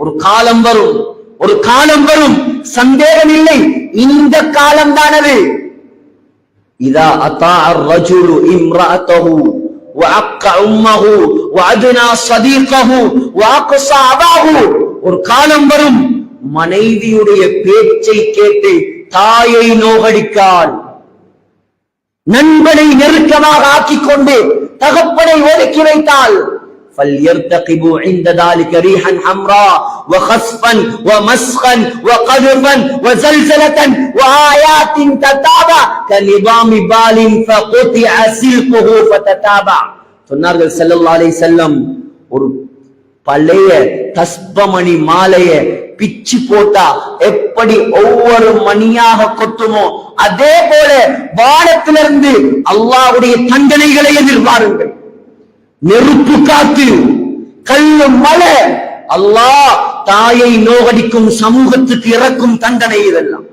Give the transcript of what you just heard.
ஒரு காலம் வரும் ஒரு காலம் வரும் சந்தேகம் இல்லை இந்த காலம் தானது இதா அத்தா الرجل امرأته وعق امه وادنى صديقه واقصى اباه ஒரு காலம் வரும் மனைவியுடைய பேச்சை கேட்டு தாயை நோகடிக்காள் நண்பனை நெருக்கமாக ஆக்கிக் கொண்டு தகப்பனை ஒதுக்கி வைத்தால் فليرتقبوا عند ذلك ريحا حمراء وخسفا ومسخا وقذفا وزلزلة وآيات تتابع كنظام بال فقطع سلكه فتتابع சொன்னார்கள் ஸல்லல்லாஹு அலைஹி வஸல்லம் ஒரு பழைய தஸ்பமணி மாலைய பிச்சு போட்டா எப்படி ஒவ்வொரு மணியாக கொட்டுமோ அதே போல வானத்திலிருந்து அல்லாஹ்வுடைய தண்டனைகளை எதிர்பாருங்கள் நெருப்பு காத்து கல்லு மழை. அல்லாஹ் தாயை நோகடிக்கும் சமூகத்துக்கு இறக்கும் தண்டனை இதெல்லாம்.